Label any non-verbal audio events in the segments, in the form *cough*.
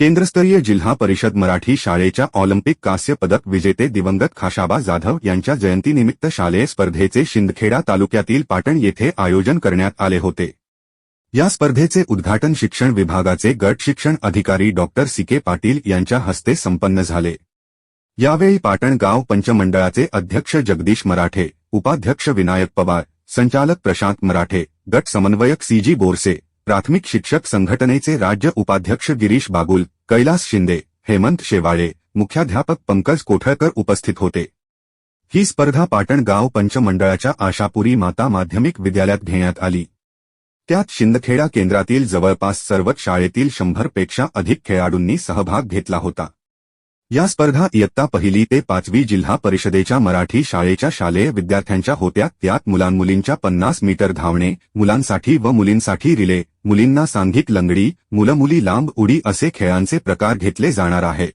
केंद्रस्तरीय जिल्हा परिषद मराठी शाळेच्या ऑलिम्पिक कांस्य पदक विजेते दिवंगत खाशाबा जाधव यांच्या जयंतीनिमित्त शालेय स्पर्धेचे शिंदखेडा तालुक्यातील पाटण येथे आयोजन करण्यात आले होते. या स्पर्धेचे उद्घाटन शिक्षण विभागाचे गट शिक्षण अधिकारी डॉक्टर सी के पाटील यांच्या हस्ते संपन्न झाले. यावेळी पाटण गाव पंचमंडळाचे अध्यक्ष जगदीश मराठे उपाध्यक्ष विनायक पवार संचालक प्रशांत मराठे गट समन्वयक सीजी बोरसे प्राथमिक शिक्षक संघटनेचे राज्य उपाध्यक्ष गिरीश बागुल कैलास शिंदे हेमंत शेवाळे मुख्याध्यापक पंकज कोठळकर उपस्थित होते. ही स्पर्धा पाटण गाव पंचमंडळाच्या आशापुरी माता माध्यमिक विद्यालयात घेण्यात आली. त्यात शिंदखेडा केंद्रातील जवळपास सर्वच शाळेतील शंभरपेक्षा अधिक खेळाडूंनी सहभाग घेतला होता. या स्पर्धा इयत्ता पहिली ते पाचवी जिल्हा परिषदेच्या मराठी शाळेच्या शालेय विद्यार्थ्यांच्या होत्या. त्यात मुलांमुलींच्या पन्नास मीटर धावणे मुलांसाठी व मुलींसाठी रिले मुलींना सांघिक लंगडी मुलमुली लांब उडी असे खेळांचे प्रकार घेतले जाणार आहे.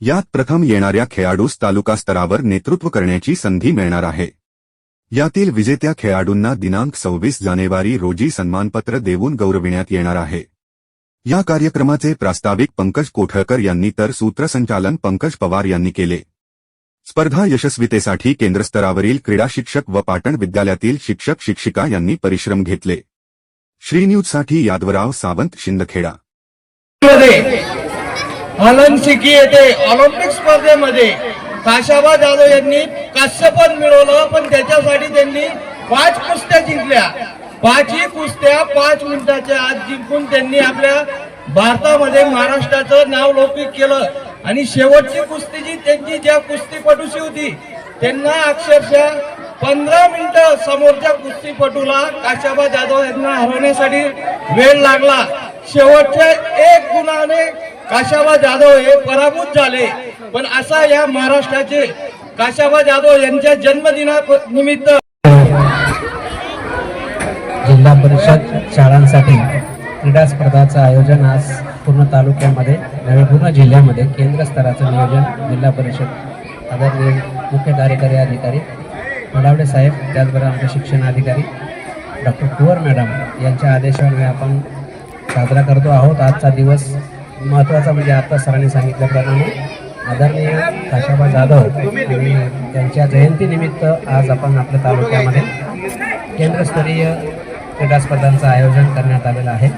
यात प्रथम येणाऱ्या खेळाडूस तालुका स्तरावर नेतृत्व करण्याची संधी मिळणार आहे. यातील विजेत्या खेळाडूंना दिनांक सव्वीस जानेवारी रोजी सन्मानपत्र देऊन गौरविण्यात येणार आहे. या कार्यक्रमाचे प्रास्ताविक पंकज कोठळकर यांनी तर सूत्रसंचालन पंकज पवार यांनी केले. स्पर्धा यशस्वीतेसाठी केंद्रस्तरावरील क्रीडा शिक्षक व पाटण विद्यालयातील शिक्षक शिक्षिका यांनी परिश्रम घेतले. श्रीन्यूजसाठी यादवराव सावंत शिंदखेडा. मध्ये येथे ऑलिम्पिक स्पर्धेमध्ये काशाबा जाधव यांनी काश्यपद मिळवलं पण त्याच्यासाठी त्यांनी पाच कुस्त्या जिंकल्या. पाचही कुस्त्या पाच मिनिटाच्या आत जिंकून त्यांनी आपल्या भारतामध्ये महाराष्ट्राचं नाव लौकिक केलं. आणि शेवटची कुस्ती जी त्यांची ज्या कुस्तीपटूशी होती त्यांना अक्षरशः पंधरा मिनिटं समोरच्या कुस्तीपटूला काशाबा जाधव यांना हरवण्यासाठी वेळ लागला. शेवटच्या एक गुणाने काशाबा जाधव हे पराभूत झाले. पण असा या महाराष्ट्राचे काशाबा जाधव यांच्या जन्मदिना निमित्त जिल्हा परिषद शाळांसाठी क्रीडा स्पर्धाचं आयोजन आज पूर्ण तालुक्यामध्ये नव्हे पूर्ण जिल्ह्यामध्ये केंद्र स्तराचं नियोजन जिल्हा परिषद आदरणीय मुख्य कार्यकारी अधिकारी मडावडे साहेब त्याचबरोबर आमचे शिक्षण अधिकारी डॉक्टर कुवर मॅडम यांच्या आदेशाने आपण साजरा करतो आहोत. आजचा दिवस महत्त्वाचा म्हणजे आता सरांनी सांगितल्याप्रमाणे आदरणीय काशाबा जाधव आणि त्यांच्या जयंतीनिमित्त आज आपण आपल्या तालुक्यामध्ये केंद्रस्तरीय क्रीडा स्पर्धांचं आयोजन करण्यात आलेलं आहे.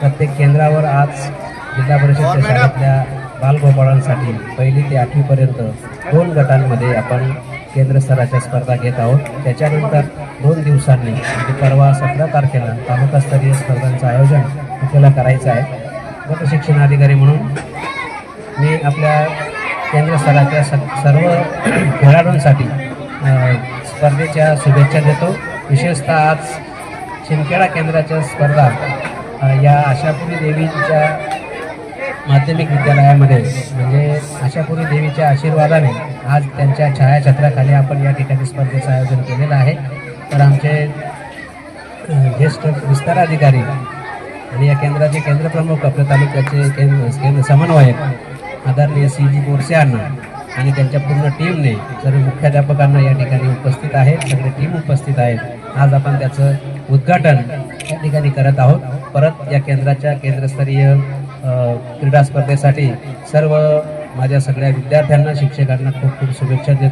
प्रत्येक केंद्रावर आज जिल्हा परिषदच्या शाळेतल्या बालगोपाळांसाठी पहिली ते आठवीपर्यंत दोन गटांमध्ये आपण केंद्र स्तराच्या स्पर्धा घेत आहोत. त्याच्यानंतर दोन दिवसांनी म्हणजे परवा सतरा तारखेला तालुकास्तरीय स्पर्धांचं आयोजन आपल्याला करायचं आहे. गट शिक्षणाधिकारी म्हणून मी आपल्या केंद्र स्तराच्या स सर्व *clears throat* खेळाडूंसाठी स्पर्धेच्या शुभेच्छा देतो. विशेषतः आज शिंदखेडा केंद्राच्या स्पर्धा या आशापुरी देवीच्या माध्यमिक विद्यालयामध्ये म्हणजे आशापुरी देवीच्या आशीर्वादाने आज त्यांच्या छायाछत्राखाली आपण या ठिकाणी स्पर्धेचं आयोजन केलेलं आहे. तर आमचे ज्येष्ठ विस्तार अधिकारी आणि या केंद्राचे केंद्रप्रमुख आपल्या तालुक्याचे केंद्र केंद्र समन्वयक आदरणीय सी जी बोरसे अण्णा आणि त्यांच्या पूर्ण टीमने सर्व मुख्याध्यापकांना या ठिकाणी उपस्थित आहेत. सगळे टीम उपस्थित आहेत. आज आपण त्याचं उद्घाटन या ठिकाणी करत आहोत. परत या केंद्राच्या केंद्रस्तरीय क्रीडा स्पर्धेसाठी सर्व माझ्या सगळ्या विद्यार्थ्यांना शिक्षकांना खूप खूप शुभेच्छा देतो.